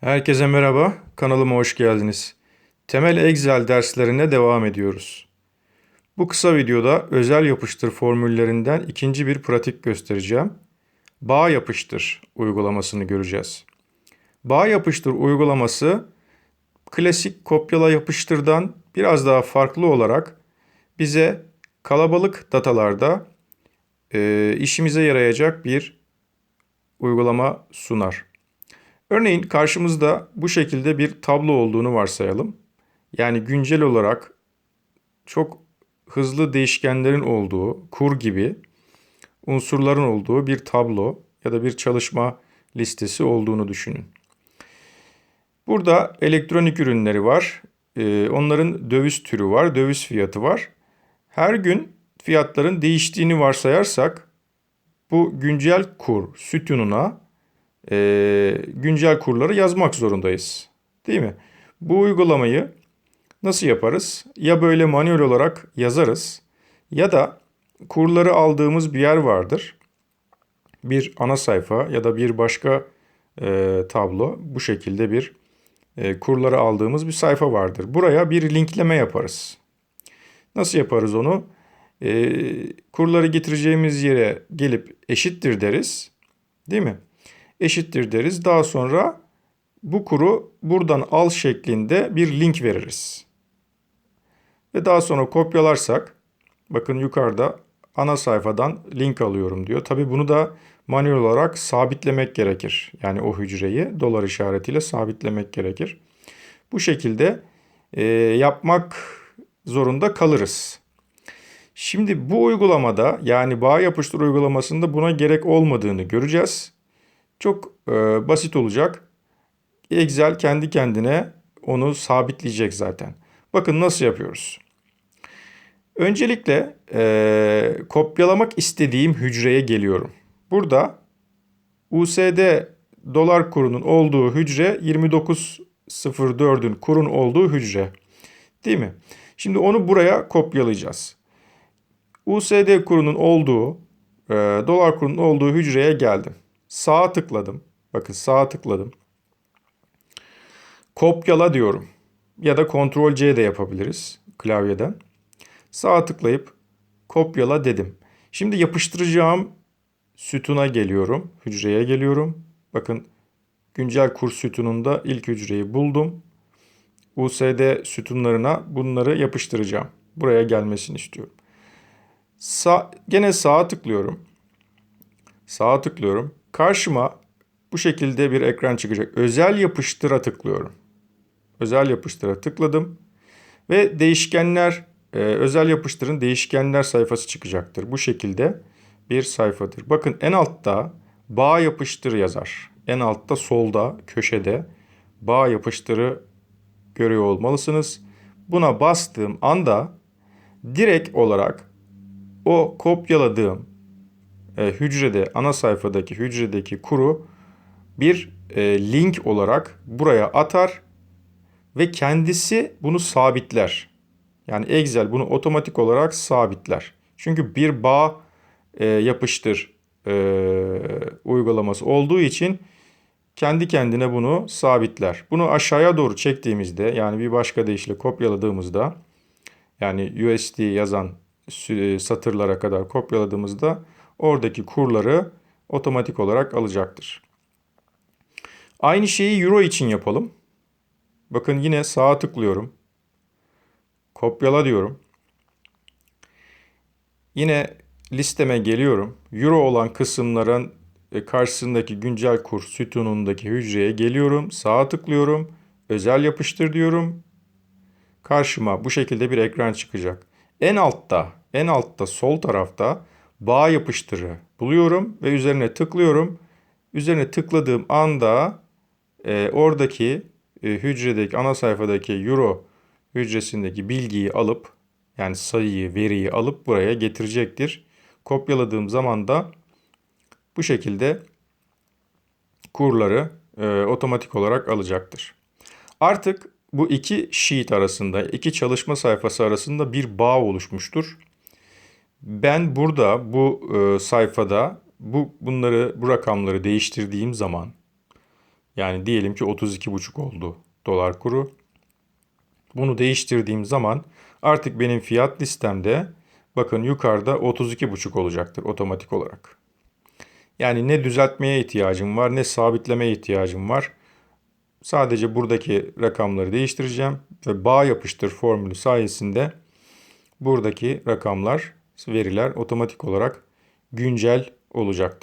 Herkese merhaba, kanalıma hoş geldiniz. Temel Excel derslerine devam ediyoruz. Bu kısa videoda özel yapıştır formüllerinden ikinci bir pratik göstereceğim. Bağ yapıştır uygulamasını göreceğiz. Bağ yapıştır uygulaması klasik kopyala yapıştırdan biraz daha farklı olarak bize kalabalık datalarda e, işimize yarayacak bir uygulama sunar. Örneğin karşımızda bu şekilde bir tablo olduğunu varsayalım. Yani güncel olarak çok hızlı değişkenlerin olduğu, kur gibi unsurların olduğu bir tablo ya da bir çalışma listesi olduğunu düşünün. Burada elektronik ürünleri var. Ee, onların döviz türü var, döviz fiyatı var. Her gün fiyatların değiştiğini varsayarsak bu güncel kur sütununa e, güncel kurları yazmak zorundayız. Değil mi? Bu uygulamayı nasıl yaparız? Ya böyle manuel olarak yazarız ya da kurları aldığımız bir yer vardır. Bir ana sayfa ya da bir başka e, tablo bu şekilde bir e, kurları aldığımız bir sayfa vardır. Buraya bir linkleme yaparız. Nasıl yaparız onu? E, kurları getireceğimiz yere gelip eşittir deriz. Değil mi? Eşittir deriz. Daha sonra bu kuru buradan al şeklinde bir link veririz. Ve daha sonra kopyalarsak bakın yukarıda ana sayfadan link alıyorum diyor. Tabi bunu da manuel olarak sabitlemek gerekir. Yani o hücreyi dolar işaretiyle sabitlemek gerekir. Bu şekilde e, yapmak zorunda kalırız. Şimdi bu uygulamada yani bağ yapıştır uygulamasında buna gerek olmadığını göreceğiz. Çok e, basit olacak. Excel kendi kendine onu sabitleyecek zaten. Bakın nasıl yapıyoruz. Öncelikle e, kopyalamak istediğim hücreye geliyorum. Burada USD dolar kurunun olduğu hücre 29.04'ün kurun olduğu hücre. Değil mi? Şimdi onu buraya kopyalayacağız. USD kurunun olduğu, e, dolar kurunun olduğu hücreye geldim. Sağa tıkladım. Bakın sağa tıkladım. Kopyala diyorum. Ya da Ctrl C de yapabiliriz klavyeden. Sağa tıklayıp kopyala dedim. Şimdi yapıştıracağım sütuna geliyorum. Hücreye geliyorum. Bakın güncel kur sütununda ilk hücreyi buldum. USD sütunlarına bunları yapıştıracağım. Buraya gelmesini istiyorum. Sa gene sağa tıklıyorum. Sağa tıklıyorum. Karşıma bu şekilde bir ekran çıkacak. Özel yapıştıra tıklıyorum. Özel yapıştıra tıkladım. Ve değişkenler, e, özel yapıştırın değişkenler sayfası çıkacaktır. Bu şekilde bir sayfadır. Bakın en altta bağ yapıştır yazar. En altta solda köşede bağ yapıştırı görüyor olmalısınız. Buna bastığım anda direkt olarak o kopyaladığım e, hücrede ana sayfadaki hücredeki kuru bir e, link olarak buraya atar ve kendisi bunu sabitler. Yani Excel bunu otomatik olarak sabitler. Çünkü bir bağ e, yapıştır e, uygulaması olduğu için kendi kendine bunu sabitler. Bunu aşağıya doğru çektiğimizde yani bir başka deyişle kopyaladığımızda yani USD yazan satırlara kadar kopyaladığımızda oradaki kurları otomatik olarak alacaktır. Aynı şeyi euro için yapalım. Bakın yine sağa tıklıyorum. Kopyala diyorum. Yine listeme geliyorum. Euro olan kısımların e, karşısındaki güncel kur sütunundaki hücreye geliyorum. Sağa tıklıyorum. Özel yapıştır diyorum. Karşıma bu şekilde bir ekran çıkacak. En altta, en altta sol tarafta bağ yapıştırı buluyorum ve üzerine tıklıyorum. Üzerine tıkladığım anda e, oradaki e, hücredeki ana sayfadaki euro hücresindeki bilgiyi alıp yani sayıyı, veriyi alıp buraya getirecektir. Kopyaladığım zaman da bu şekilde kurları e, otomatik olarak alacaktır. Artık bu iki sheet arasında, iki çalışma sayfası arasında bir bağ oluşmuştur. Ben burada bu e, sayfada bu bunları bu rakamları değiştirdiğim zaman Yani diyelim ki 32,5 oldu dolar kuru. Bunu değiştirdiğim zaman artık benim fiyat listemde bakın yukarıda 32,5 olacaktır otomatik olarak. Yani ne düzeltmeye ihtiyacım var ne sabitlemeye ihtiyacım var. Sadece buradaki rakamları değiştireceğim ve bağ yapıştır formülü sayesinde buradaki rakamlar, veriler otomatik olarak güncel olacaktır.